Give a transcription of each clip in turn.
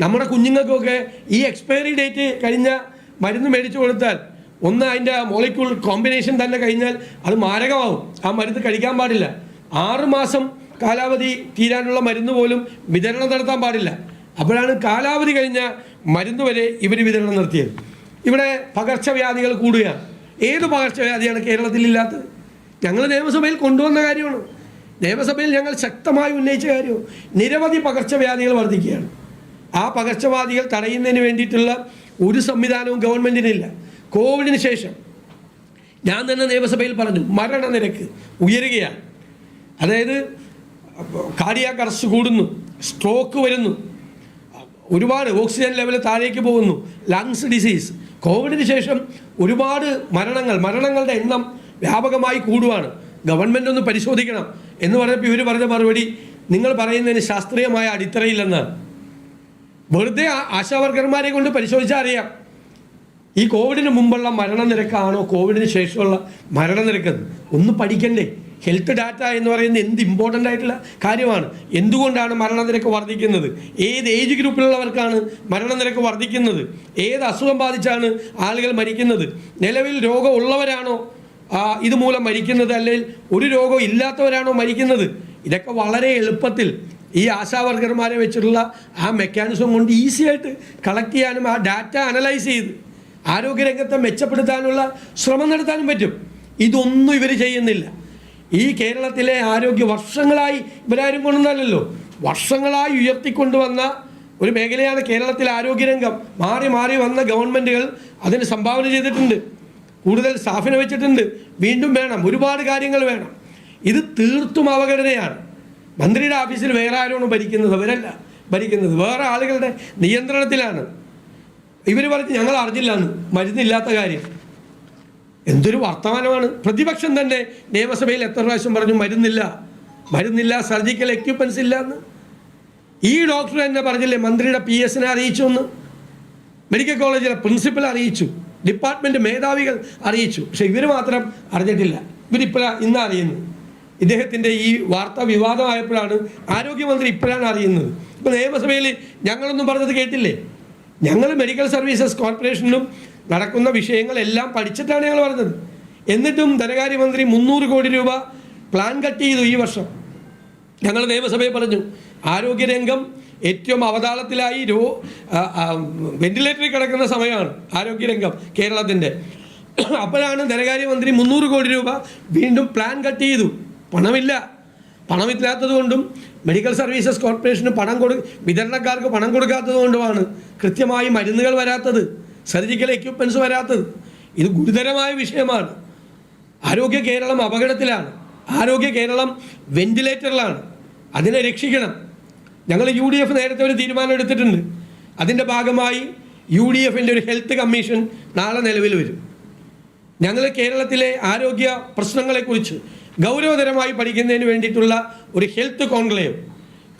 നമ്മുടെ കുഞ്ഞുങ്ങൾക്കൊക്കെ ഈ expiry date കഴിഞ്ഞ മരുന്ന് മേടിച്ചു കൊടുത്താൽ ഒന്ന് അതിന്റെ മോളിക്യൂൾ കോമ്പിനേഷൻ തന്നെ കഴിഞ്ഞാൽ അത് മാരകമാവും. ആ മരുന്ന് കഴിക്കാൻ പാടില്ല. ആറുമാസം കാലാവധി തീരാനുള്ള മരുന്ന് പോലും വിതരണം നടത്താൻ പാടില്ല. അപ്പോഴാണ് കാലാവധി കഴിഞ്ഞ മരുന്ന് വരെ ഇവർ വിതരണം നടത്തിയത് ഇവിടെ പകർച്ചവ്യാധികൾ കൂടുകയാണ്. ഏത് പകർച്ചവ്യാധിയാണ് കേരളത്തിൽ കേരളത്തിലില്ലാത്തത് ഞങ്ങൾ നിയമസഭയിൽ കൊണ്ടുവന്ന കാര്യമാണ്. നിയമസഭയിൽ ഞങ്ങൾ ശക്തമായി ഉന്നയിച്ച കാര്യവും നിരവധി പകർച്ചവ്യാധികൾ വർദ്ധിക്കുകയാണ്. ആ പകർച്ചവാദികൾ തടയുന്നതിന് വേണ്ടിയിട്ടുള്ള ഒരു സംവിധാനവും ഗവൺമെന്റിനില്ല കോവിഡിന് ശേഷം ഞാൻ തന്നെ നിയമസഭയിൽ പറഞ്ഞു മരണനിരക്ക് ഉയരുകയാണ്. അതായത് കാർഡിയാക് അറസ്റ്റ് കൂടുന്നു സ്ട്രോക്ക് വരുന്നു ഒരുപാട് ഓക്സിജൻ ലെവൽ താഴേക്ക് പോകുന്നു ലങ്സ് ഡിസീസ് കോവിഡിന് ശേഷം ഒരുപാട് മരണങ്ങൾ മരണങ്ങളുടെ എണ്ണം വ്യാപകമായി കൂടുവാണ്. ഗവൺമെന്റ് ഒന്ന് പരിശോധിക്കണം എന്ന് പറഞ്ഞപ്പോൾ ഇവർ പറഞ്ഞ മറുപടി നിങ്ങൾ പറയുന്നതിന് ശാസ്ത്രീയമായ അടിത്തറയില്ലെന്നാണ്. വെറുതെ ആശാവർക്കർമാരെ കൊണ്ട് പരിശോധിച്ചാൽ അറിയാം. ഈ കോവിഡിന് മുമ്പുള്ള മരണനിരക്കാണോ കോവിഡിന് ശേഷമുള്ള മരണനിരക്ക്? ഒന്ന് പഠിക്കണ്ടേ. ഹെൽത്ത് ഡാറ്റ എന്ന് പറയുന്നത് എന്ത് ഇമ്പോർട്ടന്റ് ആയിട്ടുള്ള കാര്യമാണ്. എന്തുകൊണ്ടാണ് മരണനിരക്ക് വർദ്ധിക്കുന്നത്? ഏത് ഏജ് ഗ്രൂപ്പിലുള്ളവർക്കാണ് മരണനിരക്ക് വർദ്ധിക്കുന്നത്? ഏത് അസുഖം ബാധിച്ചാണ് ആളുകൾ മരിക്കുന്നത്? നിലവിൽ രോഗം ഉള്ളവരാണോ ഇതുമൂലം മരിക്കുന്നത്? അല്ലെങ്കിൽ ഒരു രോഗം ഇല്ലാത്തവരാണോ മരിക്കുന്നത്? ഇതൊക്കെ വളരെ എളുപ്പത്തിൽ ഈ ആശാവർക്കർമാരെ വെച്ചിട്ടുള്ള ആ മെക്കാനിസം കൊണ്ട് ഈസി ആയിട്ട് കളക്ട് ചെയ്യാനും ആ ഡാറ്റ അനലൈസ് ചെയ്ത് ആരോഗ്യരംഗത്തെ മെച്ചപ്പെടുത്താനുള്ള ശ്രമം നടത്താനും പറ്റും. ഇതൊന്നും ഇവർ ചെയ്യുന്നില്ല. ഈ കേരളത്തിലെ ആരോഗ്യ വർഷങ്ങളായി ഇവരാരും കൊണ്ടുവന്നല്ലോ വർഷങ്ങളായി ഉയർത്തിക്കൊണ്ടുവന്ന ഒരു മേഖലയാണ് കേരളത്തിലെ ആരോഗ്യരംഗം. മാറി മാറി വന്ന ഗവൺമെന്റുകൾ അതിന് സംഭാവന ചെയ്തിട്ടുണ്ട്. കൂടുതൽ സ്റ്റാഫിനെ വെച്ചിട്ടുണ്ട്. വീണ്ടും വേണം. ഒരുപാട് കാര്യങ്ങൾ വേണം. ഇത് തീർത്തും അവഗണനയാണ്. മന്ത്രിയുടെ ഓഫീസിൽ വേറെ ആരാണ് ഭരിക്കുന്നത്? അവരല്ല ഭരിക്കുന്നത്. വേറെ ആളുകളുടെ നിയന്ത്രണത്തിലാണ്. ഇവർ പറഞ്ഞ് ഞങ്ങൾ അറിഞ്ഞില്ല എന്ന് മരുന്നില്ലാത്ത കാര്യം. എന്തൊരു വർത്തമാനമാണ്. പ്രതിപക്ഷം തന്നെ നിയമസഭയിൽ എത്ര പ്രാവശ്യം പറഞ്ഞു മരുന്നില്ല. മരുന്നില്ല സർജിക്കൽ എക്യുപ്മെൻസ് ഇല്ല എന്ന് ഈ ഡോക്ടർ തന്നെ പറഞ്ഞില്ലേ മന്ത്രിയുടെ പി എസിനെ അറിയിച്ചു എന്ന് മെഡിക്കൽ കോളേജിലെ പ്രിൻസിപ്പൽ അറിയിച്ചു. ഡിപ്പാർട്ട്മെന്റ് മേധാവികൾ അറിയിച്ചു. പക്ഷേ ഇവർ മാത്രം അറിഞ്ഞിട്ടില്ല. ഇവരിപ്പോഴാണ് ഇന്ന് അറിയുന്നത്? ഇദ്ദേഹത്തിന്റെ ഈ വാർത്ത വിവാദമായപ്പോഴാണ് ആരോഗ്യമന്ത്രി ഇപ്പോഴാണ് അറിയുന്നത്. ഇപ്പോൾ നിയമസഭയിൽ ഞങ്ങളൊന്നും പറഞ്ഞത് കേട്ടില്ലേ? ഞങ്ങൾ മെഡിക്കൽ സർവീസസ് കോർപ്പറേഷനിലും നടക്കുന്ന വിഷയങ്ങളെല്ലാം പഠിച്ചിട്ടാണ് ഞങ്ങൾ പറഞ്ഞത്. എന്നിട്ടും ധനകാര്യമന്ത്രി മുന്നൂറ് കോടി രൂപ പ്ലാൻ കട്ട് ചെയ്തു ഈ വർഷം. ഞങ്ങൾ നിയമസഭയിൽ പറഞ്ഞു ആരോഗ്യരംഗം ഏറ്റവും അവതാളത്തിലായി രോ വെന്റിലേറ്ററിൽ കിടക്കുന്ന സമയമാണ് ആരോഗ്യരംഗം കേരളത്തിന്റെ അപ്പോഴാണ് ധനകാര്യമന്ത്രി മുന്നൂറ് കോടി രൂപ വീണ്ടും പ്ലാൻ കട്ട് ചെയ്തു. പണമില്ല. പണമില്ലാത്തത് കൊണ്ടും മെഡിക്കൽ സർവീസസ് കോർപ്പറേഷന് പണം കൊടു വിതരണക്കാർക്ക് പണം കൊടുക്കാത്തത് കൊണ്ടുമാണ് കൃത്യമായി മരുന്നുകൾ വരാത്തത് സർജിക്കൽ എക്യുപ്മെൻസ് വരാത്തത്. ഇത് ഗുരുതരമായ വിഷയമാണ്. ആരോഗ്യ കേരളം അപകടത്തിലാണ്. ആരോഗ്യ കേരളം വെന്റിലേറ്ററിലാണ് അതിനെ രക്ഷിക്കണം. ഞങ്ങൾ യു ഡി എഫ് നേരത്തെ ഒരു തീരുമാനം എടുത്തിട്ടുണ്ട്. അതിന്റെ ഭാഗമായി യു ഡി എഫിന്റെ ഒരു ഹെൽത്ത് കമ്മീഷൻ നാളെ നിലവിൽ വരും. ഞങ്ങൾ കേരളത്തിലെ ആരോഗ്യ പ്രശ്നങ്ങളെക്കുറിച്ച് ഗൗരവതരമായി പഠിക്കുന്നതിന് വേണ്ടിയിട്ടുള്ള ഒരു ഹെൽത്ത് കോൺക്ലേവ്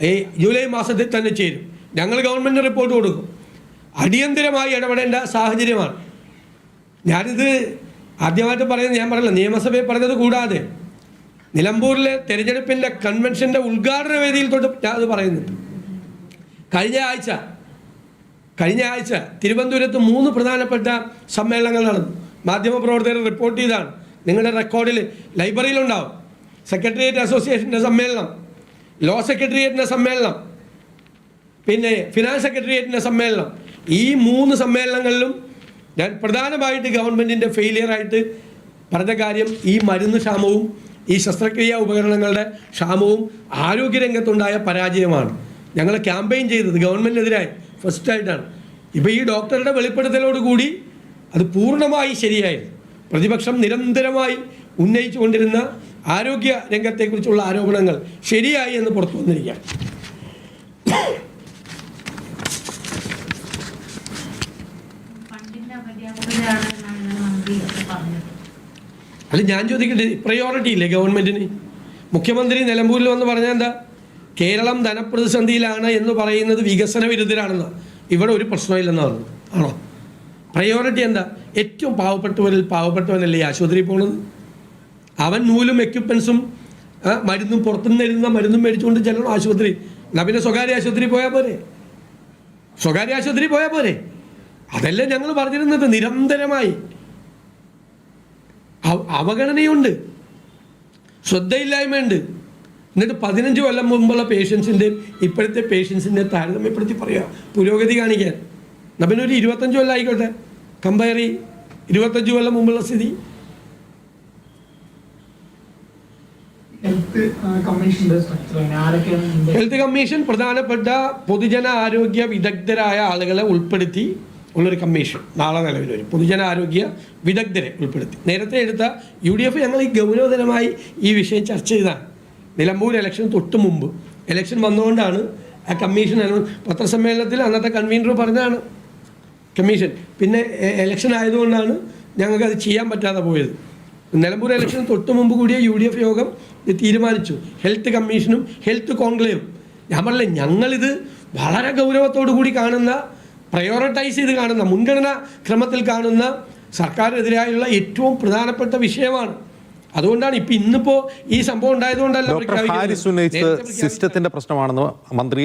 ഈ ജൂലൈ മാസത്തിൽ തന്നെ ചേരും ഞങ്ങൾ ഗവൺമെന്റ് റിപ്പോർട്ട് കൊടുക്കും. അടിയന്തരമായി ഇടപെടേണ്ട സാഹചര്യമാണ്. ഞാനിത് ആദ്യമായിട്ട് പറയുന്നത് ഞാൻ പറഞ്ഞില്ല നിയമസഭയിൽ പറഞ്ഞത് കൂടാതെ നിലമ്പൂരിലെ തെരഞ്ഞെടുപ്പിന്റെ കൺവെൻഷന്റെ ഉദ്ഘാടന വേദിയിൽ തൊട്ട് ഞാൻ അത് പറയുന്നുണ്ട്. കഴിഞ്ഞ ആഴ്ച കഴിഞ്ഞ ആഴ്ച തിരുവനന്തപുരത്ത് മൂന്ന് പ്രധാനപ്പെട്ട സമ്മേളനങ്ങൾ നടന്നു. മാധ്യമപ്രവർത്തകർ റിപ്പോർട്ട് ചെയ്താണ്. നിങ്ങളുടെ റെക്കോർഡിൽ ലൈബ്രറിയിലുണ്ടാവും സെക്രട്ടേറിയറ്റ് അസോസിയേഷന്റെ സമ്മേളനം. ലോ സെക്രട്ടേറിയറ്റിന്റെ സമ്മേളനം. പിന്നെ ഫിനാൻസ് സെക്രട്ടേറിയറ്റിന്റെ സമ്മേളനം. ഈ മൂന്ന് സമ്മേളനങ്ങളിലും ഞാൻ പ്രധാനമായിട്ട് ഗവൺമെന്റിന്റെ ഫെയിലിയറായിട്ട് പറഞ്ഞ കാര്യം ഈ മരുന്ന് ക്ഷാമവും ഈ ശസ്ത്രക്രിയാ ഉപകരണങ്ങളുടെ ക്ഷാമവും ആരോഗ്യരംഗത്തുണ്ടായ പരാജയമാണ്. ഞങ്ങൾ ക്യാമ്പയിൻ ചെയ്തത് ഗവൺമെന്റിനെതിരായി ഫസ്റ്റായിട്ടാണ് ഇപ്പോൾ ഈ ഡോക്ടറുടെ വെളിപ്പെടുത്തലോടുകൂടി അത് പൂർണമായി ശരിയായിരുന്നു പ്രതിപക്ഷം നിരന്തരമായി ഉന്നയിച്ചു കൊണ്ടിരുന്ന ആരോഗ്യ രംഗത്തെക്കുറിച്ചുള്ള ആരോപണങ്ങൾ ശരിയായി എന്ന് പുറത്തു വന്നിരിക്കുകയാണ്. അല്ല ഞാൻ ചോദിക്കട്ടെ പ്രയോറിറ്റി ഇല്ലേ ഗവൺമെന്റിന് മുഖ്യമന്ത്രി നിലമ്പൂരിൽ വന്ന് പറഞ്ഞാൽ എന്താ? കേരളം ധനപ്രതിസന്ധിയിലാണ് എന്ന് പറയുന്നത് വികസന വിരുദ്ധരാണെന്നോ. ഇവിടെ ഒരു പ്രശ്നമില്ലെന്നാണ് ആണോ? പ്രയോറിറ്റി എന്താ? ഏറ്റവും പാവപ്പെട്ടവരിൽ പാവപ്പെട്ടവനല്ലേ ഈ ആശുപത്രിയിൽ പോകുന്നത്? അവൻ നൂലും എക്യുപ്മെൻസും മരുന്നും പുറത്തുനിന്ന് എഴുതുന്ന മരുന്നും മേടിച്ചുകൊണ്ട് ചെല്ലണം ആശുപത്രി. എന്നാൽ പിന്നെ സ്വകാര്യ ആശുപത്രി പോയാൽ പോരെ? സ്വകാര്യ ആശുപത്രി പോയാൽ പോരെ? അതല്ലേ ഞങ്ങൾ പറഞ്ഞിരുന്നത് നിരന്തരമായി. അവ- അവഗണനയുണ്ട്. ശ്രദ്ധയില്ലായ്മയുണ്ട്. എന്നിട്ട് പതിനഞ്ച് കൊല്ലം മുമ്പുള്ള പേഷ്യൻസിന്റെയും ഇപ്പോഴത്തെ പേഷ്യൻസിന്റെയും താരതമ്യപ്പെടുത്തി പറയുക പുരോഗതി കാണിക്കാൻ. എന്നാൽ പിന്നെ ഒരു ഇരുപത്തഞ്ച് കൊല്ലം ആയിക്കോട്ടെ. കമ്പയർ ചെയ് ഇരുപത്തഞ്ച് കൊല്ലം മുമ്പുള്ള സ്ഥിതി. ഹെൽത്ത് കമ്മീഷൻ പ്രധാനപ്പെട്ട പൊതുജന ആരോഗ്യ വിദഗ്ധരായ ആളുകളെ ഉൾപ്പെടുത്തി ഉള്ളൊരു കമ്മീഷൻ നാളെ നിലവിൽ വരും. പൊതുജന ആരോഗ്യ വിദഗ്ധരെ ഉൾപ്പെടുത്തി. നേരത്തെ എടുത്ത യു ഡി എഫ് ഞങ്ങൾ ഈ ഗൗരവതരമായി ഈ വിഷയം ചർച്ച ചെയ്താണ് നിലമ്പൂർ ഇലക്ഷൻ തൊട്ട് മുമ്പ്. ഇലക്ഷൻ വന്നുകൊണ്ടാണ് ആ കമ്മീഷൻ പത്രസമ്മേളനത്തിൽ അന്നത്തെ കൺവീനർ പറഞ്ഞതാണ്. കമ്മീഷൻ. പിന്നെ എലക്ഷൻ ഇലക്ഷൻ ആയതുകൊണ്ടാണ് ഞങ്ങൾക്ക് അത് ചെയ്യാൻ പറ്റാതെ പോയത്. നിലമ്പൂർ ഇലക്ഷൻ തൊട്ട് മുമ്പ് കൂടിയ യു ഡി എഫ് യോഗം ഇത് തീരുമാനിച്ചു. ഹെൽത്ത് കമ്മീഷനും ഹെൽത്ത് കോൺക്ലേവും ഞാൻ പറഞ്ഞില്ലേ ഞങ്ങളിത് വളരെ ഗൗരവത്തോടു കൂടി കാണുന്ന പ്രയോറിറ്റൈസ് ചെയ്ത് കാണുന്ന മുൻഗണനാ ക്രമത്തിൽ കാണുന്ന സർക്കാരിനെതിരായുള്ള ഏറ്റവും പ്രധാനപ്പെട്ട വിഷയമാണ്. അതുകൊണ്ടാണ് ഇപ്പൊ ഇന്നിപ്പോ ഈ സംഭവം ഉണ്ടായതുകൊണ്ടല്ല ഡോക്ടർ പ്രഖ്യാപിക്കുന്നത്. ഹാരിസ് ഉന്നയിച്ചത് സിസ്റ്റത്തിന്റെ പ്രശ്നമാണെന്ന് മന്ത്രി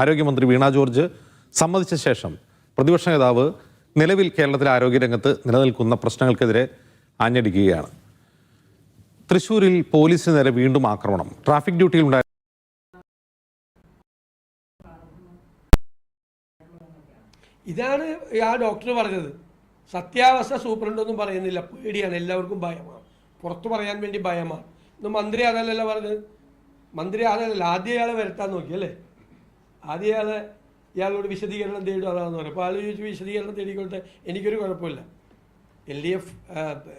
ആരോഗ്യമന്ത്രി വീണ ജോർജ് സമ്മതിച്ച ശേഷം പ്രതിപക്ഷ നേതാവ് നിലവിൽ കേരളത്തിലെ ആരോഗ്യരംഗത്ത് നിലനിൽക്കുന്ന പ്രശ്നങ്ങൾക്കെതിരെ ആഞ്ഞടിക്കുകയാണ്. തൃശൂരിൽ പോലീസിന് നേരെ വീണ്ടും ആക്രമണം. ട്രാഫിക് ഡ്യൂട്ടിയിൽ ഉണ്ടായ ഇതാണ് ആ ഡോക്ടർ പറഞ്ഞത്. സത്യാവസ്ഥ സൂപ്രണ്ടൊന്നും പറയുന്നില്ല. പേടിയാണ്. എല്ലാവർക്കും ഭയമാണ്. പുറത്തു പറയാൻ വേണ്ടി ഭയമാണ്. ഇന്ന് മന്ത്രി അതല്ലല്ലോ പറഞ്ഞത്? മന്ത്രി അതല്ലല്ലോ ആദ്യ ആളെ വരട്ടാൻ നോക്കി അല്ലേ ആദ്യം ഇയാളെ ഇയാളോട് വിശദീകരണം തേടും അതാണെന്ന് പറയും. അപ്പോൾ ആൾ ചോദിച്ചു വിശദീകരണം തേടിക്കോട്ടെ? എനിക്കൊരു കുഴപ്പമില്ല. L D F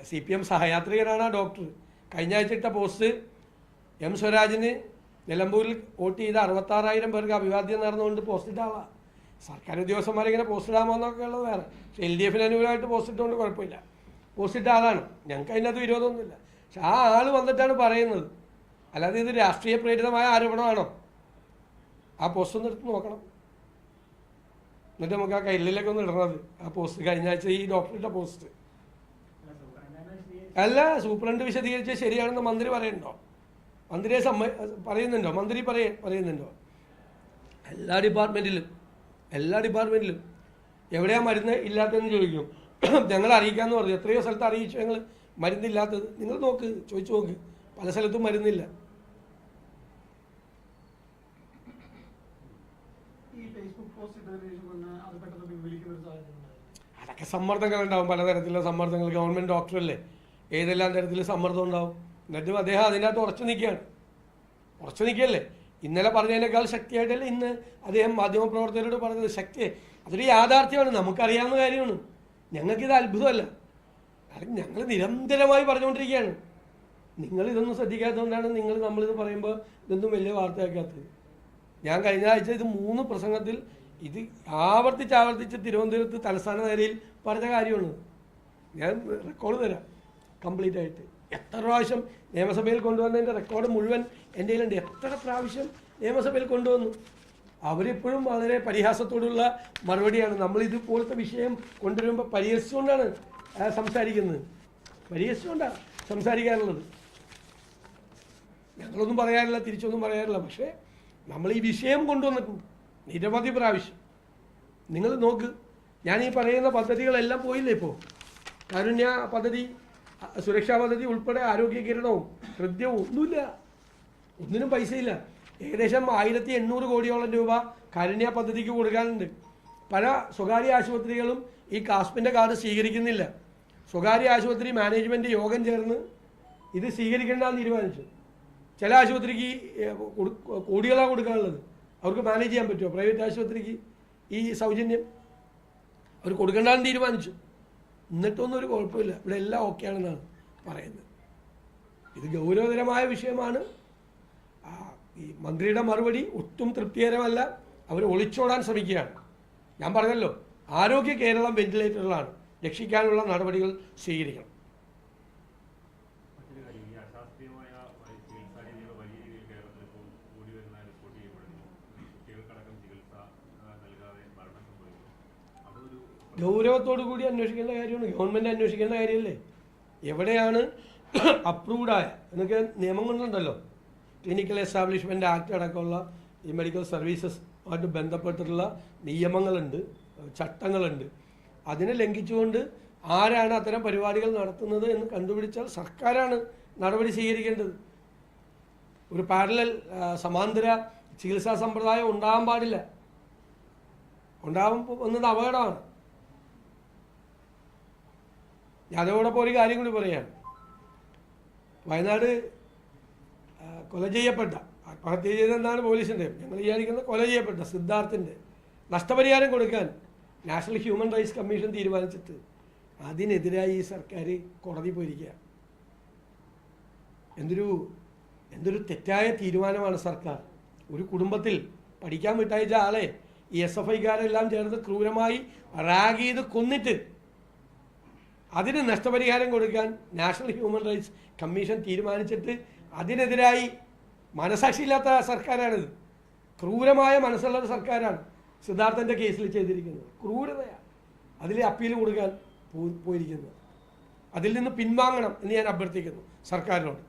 C P M സഹയാത്രികനാണ് ആ ഡോക്ടർ. കഴിഞ്ഞ ആഴ്ച ഇട്ട പോസ്റ്റ് എം സ്വരാജിന് നിലമ്പൂരിൽ വോട്ട് ചെയ്ത അറുപത്താറായിരം പേർക്ക് അഭിവാദ്യം നേർന്നുകൊണ്ട് പോസ്റ്റ് ഇട്ട സർക്കാർ ഉദ്യോഗസ്ഥന്മാരെ ഇങ്ങനെ പോസ്റ്റ് ഇടാമോ എന്നൊക്കെ ഉള്ളത് വേറെ. പക്ഷേ എൽ ഡി എഫിന് അനുകൂലമായിട്ട് പോസ്റ്റ് ഇട്ടുകൊണ്ട് കുഴപ്പമില്ല. പോസ്റ്റ് ഇട്ട ആളാണ്. ഞങ്ങൾക്ക് അതിനകത്ത് വിരോധമൊന്നുമില്ല. പക്ഷെ ആ ആൾ വന്നിട്ടാണ് പറയുന്നത്. അല്ലാതെ ഇത് രാഷ്ട്രീയ പ്രേരിതമായ ആരോപണമാണോ? ആ പോസ്റ്റ് ഒന്ന് എടുത്ത് നോക്കണം. എന്നിട്ട് നമുക്ക് ആ കയ്യിലേക്ക് ഒന്ന് ഇടണത് ആ പോസ്റ്റ് കഴിഞ്ഞ ആഴ്ച ഈ ഡോക്ടറുടെ പോസ്റ്റ് അല്ല സൂപ്രണ്ട് വിശദീകരിച്ച് ശരിയാണെന്ന് മന്ത്രി പറയുന്നുണ്ടോ? മന്ത്രിയെ സമ്മ പറയുന്നുണ്ടോ? മന്ത്രി പറയ പറയുന്നുണ്ടോ? എല്ലാ ഡിപ്പാർട്ട്മെന്റിലും എല്ലാ ഡിപ്പാർട്ട്മെന്റിലും എവിടെയാ മരുന്ന് ഇല്ലാത്തതെന്ന് ചോദിക്കും. ഞങ്ങൾ അറിയിക്കാന്ന് പറഞ്ഞു. എത്രയോ സ്ഥലത്ത് അറിയിച്ചു ഞങ്ങൾ മരുന്നില്ലാത്തത്. നിങ്ങൾ നോക്ക് ചോദിച്ചു നോക്ക്. പല സ്ഥലത്തും മരുന്നില്ല ഈ ഫേസ്ബുക്ക് പോസ്റ്റ് ഇട്ടതിന് ശേഷം തന്നെ അത് പെട്ടെന്ന് പിൻവലിക്കുന്ന ഒരു സാഹചര്യം ഉണ്ടായിരുന്നു അതൊക്കെ സമ്മർദ്ദങ്ങളുണ്ടാവും പലതരത്തിലുള്ള സമ്മർദ്ദങ്ങൾ. ഗവൺമെന്റ് ഡോക്ടർ അല്ലേ? ഏതെല്ലാം തരത്തിൽ സമ്മർദ്ദം ഉണ്ടാവും? എന്നിട്ടും അദ്ദേഹം അതിനകത്ത് ഉറച്ചു നിൽക്കുകയാണ്. ഉറച്ചു നിൽക്കുകയല്ലേ? ഇന്നലെ പറഞ്ഞതിനേക്കാൾ ശക്തിയായിട്ടല്ലേ ഇന്ന് അദ്ദേഹം മാധ്യമപ്രവർത്തകരോട് പറഞ്ഞത്. ശക്തി അതൊരു യാഥാർത്ഥ്യമാണ്. നമുക്കറിയാവുന്ന കാര്യമാണ്. ഞങ്ങൾക്കിത് അത്ഭുതമല്ല. കാരണം ഞങ്ങൾ നിരന്തരമായി പറഞ്ഞുകൊണ്ടിരിക്കുകയാണ്. നിങ്ങൾ ഇതൊന്നും ശ്രദ്ധിക്കാത്തതുകൊണ്ടാണ് നിങ്ങൾ നമ്മളിത് പറയുമ്പോൾ ഇതൊന്നും വലിയ വാർത്തയാക്കാത്തത്. ഞാൻ കഴിഞ്ഞ ആഴ്ച ഇത് മൂന്ന് പ്രസംഗത്തിൽ ഇത് ആവർത്തിച്ച് ആവർത്തിച്ച് തിരുവനന്തപുരത്ത് തലസ്ഥാന നിലയിൽ പറഞ്ഞ കാര്യമാണ്. ഞാൻ റെക്കോർഡ് തരാം. കംപ്ലീറ്റ് ആയിട്ട്. എത്ര പ്രാവശ്യം നിയമസഭയിൽ കൊണ്ടുവന്നതിന്റെ റെക്കോർഡ് മുഴുവൻ എന്റെ കയ്യിലുണ്ട്. എത്ര പ്രാവശ്യം നിയമസഭയിൽ കൊണ്ടുവന്നു? അവരിപ്പോഴും വളരെ പരിഹാസത്തോടുള്ള മറുപടിയാണ്. നമ്മൾ ഇതുപോലത്തെ വിഷയം കൊണ്ടുവരുമ്പോൾ പരിഹസിച്ചുകൊണ്ടാണ് സംസാരിക്കുന്നത്. പരിഹസിച്ചുകൊണ്ടാണ് സംസാരിക്കാറുള്ളത് ഞങ്ങളൊന്നും പറയാറില്ല തിരിച്ചൊന്നും പറയാറില്ല. പക്ഷേ നമ്മൾ ഈ വിഷയം കൊണ്ടുവന്നിട്ടുണ്ട്. നിരവധി പ്രാവശ്യം. നിങ്ങൾ നോക്ക്. ഞാൻ ഈ പറയുന്ന പദ്ധതികളെല്ലാം പോയില്ലേ ഇപ്പോൾ കാരുണ്യ പദ്ധതി സുരക്ഷാ പദ്ധതി ഉൾപ്പെടെ ആരോഗ്യ കിരണവും ഹൃദ്യവും ഒന്നുമില്ല. ഒന്നിനും പൈസയില്ല. ഏകദേശം ആയിരത്തി എണ്ണൂറ് കോടിയോളം രൂപ കാരുണ്യ പദ്ധതിക്ക് കൊടുക്കാനുണ്ട്. പല സ്വകാര്യ ആശുപത്രികളും ഈ കാസ്പിന്റെ കാർഡ് സ്വീകരിക്കുന്നില്ല. സ്വകാര്യ ആശുപത്രി മാനേജ്മെന്റ് യോഗം ചേർന്ന് ഇത് സ്വീകരിക്കേണ്ടെന്ന് തീരുമാനിച്ചു ചില ആശുപത്രിക്ക് കോടികളാണ് കൊടുക്കാനുള്ളത്. അവർക്ക് മാനേജ് ചെയ്യാൻ പറ്റുമോ? പ്രൈവറ്റ് ആശുപത്രിക്ക് ഈ സൗജന്യം അവർ കൊടുക്കണ്ടെന്ന് തീരുമാനിച്ചു. എന്നിട്ടൊന്നും ഒരു കുഴപ്പമില്ല. ഇവിടെ എല്ലാം ഓക്കെ ആണെന്നാണ് പറയുന്നത്. ഇത് ഗൗരവതരമായ വിഷയമാണ്. ഈ മന്ത്രിയുടെ മറുപടി ഒട്ടും തൃപ്തികരമല്ല. അവർ ഒളിച്ചോടാൻ ശ്രമിക്കുകയാണ്. ഞാൻ പറഞ്ഞല്ലോ ആരോഗ്യ കേരളം വെന്റിലേറ്ററിലാണ് രക്ഷിക്കാനുള്ള നടപടികൾ സ്വീകരിക്കണം. ഗൗരവത്തോടു കൂടി അന്വേഷിക്കേണ്ട കാര്യമാണ്. ഗവൺമെന്റ് അന്വേഷിക്കേണ്ട കാര്യമല്ലേ? എവിടെയാണ് അപ്രൂവ്ഡായ എന്നൊക്കെ നിയമം കൊണ്ടുണ്ടല്ലോ. ക്ലിനിക്കൽ എസ്റ്റാബ്ലിഷ്മെന്റ് ആക്ട് അടക്കമുള്ള ഈ മെഡിക്കൽ സർവീസസ് ആയിട്ട് ബന്ധപ്പെട്ടിട്ടുള്ള നിയമങ്ങളുണ്ട് ചട്ടങ്ങളുണ്ട്. അതിനെ ലംഘിച്ചുകൊണ്ട് ആരാണ് അത്തരം പരിപാടികൾ നടത്തുന്നത് എന്ന് കണ്ടുപിടിച്ചാൽ സർക്കാരാണ് നടപടി സ്വീകരിക്കേണ്ടത്. ഒരു പാരലൽ സമാന്തര ചികിത്സാ സമ്പ്രദായം ഉണ്ടാകാൻ പാടില്ല. ഉണ്ടാകുമ്പോൾ വന്നത് അപകടമാണ്. ഞാനതോടൊപ്പം ഒരു കാര്യം കൂടി പറയാം. വയനാട് കൊല ചെയ്യപ്പെട്ട ആത്മഹത്യ ചെയ്തെന്നാണ് പോലീസിന്റെ ഞങ്ങൾ വിചാരിക്കുന്നത് കൊല ചെയ്യപ്പെട്ട സിദ്ധാർത്ഥിന്റെ നഷ്ടപരിഹാരം കൊടുക്കാൻ നാഷണൽ ഹ്യൂമൻ റൈറ്റ്സ് കമ്മീഷൻ തീരുമാനിച്ചിട്ട് അതിനെതിരായി ഈ സർക്കാർ കോടതി പോയിരിക്കുക എന്തൊരു എന്തൊരു തെറ്റായ തീരുമാനമാണ് സർക്കാർ. ഒരു കുടുംബത്തിൽ പഠിക്കാൻ വിട്ടയച്ച ആളെ ഈ എസ് എഫ് ഐക്കാരെല്ലാം ചേർന്ന് ക്രൂരമായി റാഗ് ചെയ്ത് കൊന്നിട്ട് അതിന് നഷ്ടപരിഹാരം കൊടുക്കാൻ നാഷണൽ ഹ്യൂമൻ റൈറ്റ്സ് കമ്മീഷൻ തീരുമാനിച്ചിട്ട് അതിനെതിരായി മനസാക്ഷിയില്ലാത്ത സർക്കാരാണിത്. ക്രൂരമായ മനസ്സുള്ള ഒരു സർക്കാരാണ് സിദ്ധാർത്ഥന്റെ കേസിൽ ചെയ്തിരിക്കുന്നത്. ക്രൂരതയാണ് അതിൽ അപ്പീൽ കൊടുക്കാൻ പോയിരിക്കുന്നത്. അതിൽ നിന്ന് പിൻവാങ്ങണം എന്ന് ഞാൻ അഭ്യർത്ഥിക്കുന്നു സർക്കാരിനോട്.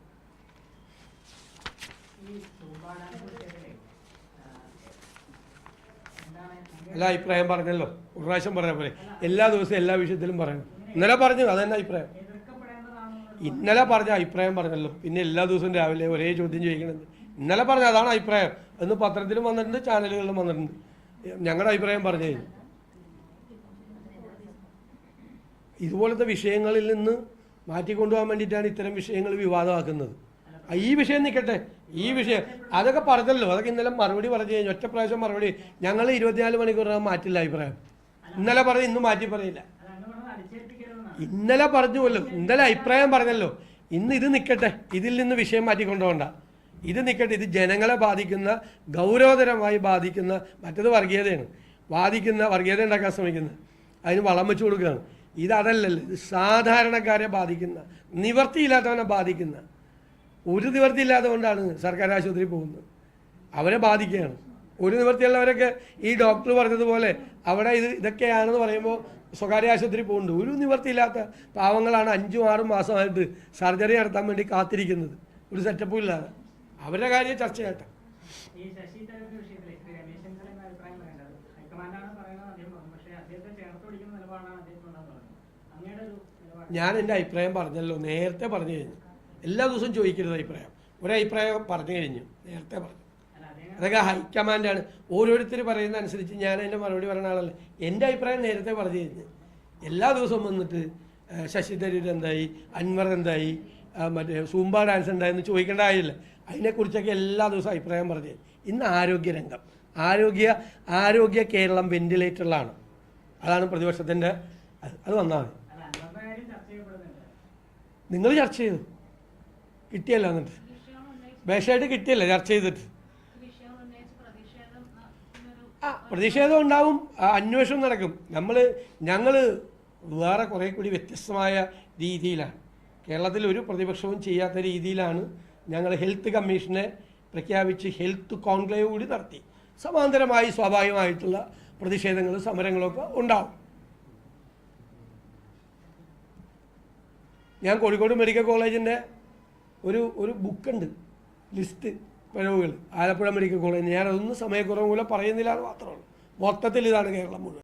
അല്ല അഭിപ്രായം പറഞ്ഞല്ലോ. ഒരു പ്രാവശ്യം പറഞ്ഞ പോലെ എല്ലാ ദിവസവും എല്ലാ വിഷയത്തിലും പറയണം. ഇന്നലെ പറഞ്ഞു അതെന്നെ അഭിപ്രായം. ഇന്നലെ പറഞ്ഞ അഭിപ്രായം പറഞ്ഞല്ലോ. പിന്നെ എല്ലാ ദിവസവും രാവിലെ ഒരേ ചോദ്യം ചോദിക്കണമെന്ന് ഇന്നലെ പറഞ്ഞ അതാണ് അഭിപ്രായം. എന്ന് പത്രത്തിലും വന്നിട്ടുണ്ട് ചാനലുകളിലും വന്നിട്ടുണ്ട്. ഞങ്ങളുടെ അഭിപ്രായം പറഞ്ഞു. കഴിഞ്ഞു ഇതുപോലത്തെ വിഷയങ്ങളിൽ നിന്ന് മാറ്റിക്കൊണ്ടുപോകാൻ വേണ്ടിയിട്ടാണ് ഇത്തരം വിഷയങ്ങൾ വിവാദമാക്കുന്നത്. ഈ വിഷയം നിൽക്കട്ടെ. ഈ വിഷയം അതൊക്കെ പറഞ്ഞല്ലോ. അതൊക്കെ ഇന്നലെ മറുപടി പറഞ്ഞു കഴിഞ്ഞു ഒറ്റ പ്രാവശ്യം മറുപടി. ഞങ്ങൾ ഇരുപത്തിനാല് മണിക്കൂറിനകം മാറ്റില്ല അഭിപ്രായം. ഇന്നലെ പറഞ്ഞ് ഇന്ന് മാറ്റി പറയില്ല അത് അങ്ങ് പറഞ്ഞത് അടിച്ചേൽപ്പിക്കരുതെന്നാണ് ഇന്നലെ പറഞ്ഞുവല്ലോ ഇന്നലെ അഭിപ്രായം പറഞ്ഞല്ലോ. ഇന്ന് ഇത് നിൽക്കട്ടെ ഇതിൽ നിന്ന് വിഷയം മാറ്റിക്കൊണ്ടുപോകണ്ട ഇത് നിൽക്കട്ടെ ഇത് ജനങ്ങളെ ബാധിക്കുന്ന ഗൗരവതരമായി ബാധിക്കുന്ന മറ്റത് വർഗീയതയാണ്. ബാധിക്കുന്ന വർഗീയത ഉണ്ടാക്കാൻ ശ്രമിക്കുന്നത്. അതിന് വളം വെച്ച് കൊടുക്കുകയാണ്. ഇത് അതല്ലല്ലോ. ഇത് സാധാരണക്കാരെ ബാധിക്കുന്ന നിവർത്തിയില്ലാത്തവനെ ബാധിക്കുന്ന ഒരു നിവർത്തി കൊണ്ടാണ് സർക്കാർ ആശുപത്രിയിൽ പോകുന്നത്. അവരെ ബാധിക്കുകയാണ്. ഒരു നിവർത്തിയുള്ളവരൊക്കെ ഈ ഡോക്ടർ പറഞ്ഞതുപോലെ അവിടെ ഇത് ഇതൊക്കെയാണെന്ന് പറയുമ്പോൾ സ്വകാര്യ ആശുപത്രി പോകുന്നുണ്ട് ഒരു നിവൃത്തിയില്ലാത്ത പാവങ്ങളാണ് അഞ്ചും ആറും മാസമായിട്ട് സർജറി നടത്താൻ വേണ്ടി കാത്തിരിക്കുന്നത്. ഒരു സെറ്റപ്പും ഇല്ലാതെ. അവരുടെ കാര്യം ചർച്ച ചെയ്യട്ടെ. ഈ ശശി തരൂരിന്റെ വിഷയത്തിലെ ശ്രീ രമേശ് ചെന്നിത്തല എന്ന അഭിപ്രായം പറയേണ്ടത് ഹൈക്കമാൻഡാണ് പറയുന്നത് അദ്ദേഹം പറഞ്ഞു. പക്ഷേ അദ്ദേഹത്തെ ചേർത്ത് പിടിക്കുന്ന നിലപാടാണ് അദ്ദേഹത്തിനുണ്ടെന്ന് പറഞ്ഞു ഒരു ഞാൻ എന്റെ അഭിപ്രായം പറഞ്ഞല്ലോ. നേരത്തെ പറഞ്ഞു കഴിഞ്ഞു. എല്ലാ ദിവസവും ചോദിക്കരുത് അഭിപ്രായം. ഒരു അഭിപ്രായം പറഞ്ഞു കഴിഞ്ഞു. നേരത്തെ പറഞ്ഞു. അതൊക്കെ ഹൈക്കമാൻഡാണ് ഓരോരുത്തർ പറയുന്ന അനുസരിച്ച് ഞാൻ എന്റെ മറുപടി പറയുന്ന ആളല്ല. എന്റെ അഭിപ്രായം നേരത്തെ പറഞ്ഞു കഴിഞ്ഞു എല്ലാ ദിവസവും വന്നിട്ട് ശശി തരൂർ എന്തായി അൻവർ എന്തായി മറ്റേ സൂംബ ഡാൻസ് ഉണ്ടായെന്ന് ചോദിക്കേണ്ട കാര്യമില്ല. അതിനെക്കുറിച്ചൊക്കെ എല്ലാ ദിവസവും അഭിപ്രായം പറഞ്ഞു. ഇന്ന് ആരോഗ്യരംഗം. ആരോഗ്യ ആരോഗ്യ കേരളം വെന്റിലേറ്ററിലാണ് അതാണ് പ്രതിപക്ഷത്തിന്റെ അത് വന്നാൽ മതി. നിങ്ങൾ ചർച്ച ചെയ്തു. കിട്ടിയല്ലോ എന്നിട്ട്. വിഷയം ഉന്നയിച്ച് ബേഷായിട്ട് കിട്ടിയല്ലോ ചർച്ച ചെയ്തിട്ട് വിഷയം ഉന്നയിച്ച് പ്രതിഷേധം നടത്തുന്നൊരു ആ പ്രതിഷേധം ഉണ്ടാവും അന്വേഷണം നടക്കും. നമ്മൾ ഞങ്ങൾ വേറെ കുറേ കൂടി വ്യത്യസ്തമായ രീതിയിലാണ്. കേരളത്തിൽ ഒരു പ്രതിപക്ഷവും ചെയ്യാത്ത രീതിയിലാണ് ഞങ്ങൾ ഹെൽത്ത് കമ്മീഷനെ പ്രഖ്യാപിച്ച് ഹെൽത്ത് കോൺക്ലേവ് കൂടി നടത്തി. സമാന്തരമായി സ്വാഭാവികമായിട്ടുള്ള പ്രതിഷേധങ്ങളും സമരങ്ങളൊക്കെ ഉണ്ടാവും. ഞാൻ കോഴിക്കോട് മെഡിക്കൽ കോളേജിന്റെ ഒരു ഒരു ബുക്കുണ്ട് ലിസ്റ്റ്. പിഴവുകൾ ആലപ്പുഴ മെഡിക്കൽ കോളേജ്. ഞാൻ അതൊന്നും സമയക്കുറവ് മൂലം പറയുന്നില്ല എന്ന് മാത്രമാണ് മൊത്തത്തിൽ ഇതാണ് കേരളം മുഴുവൻ.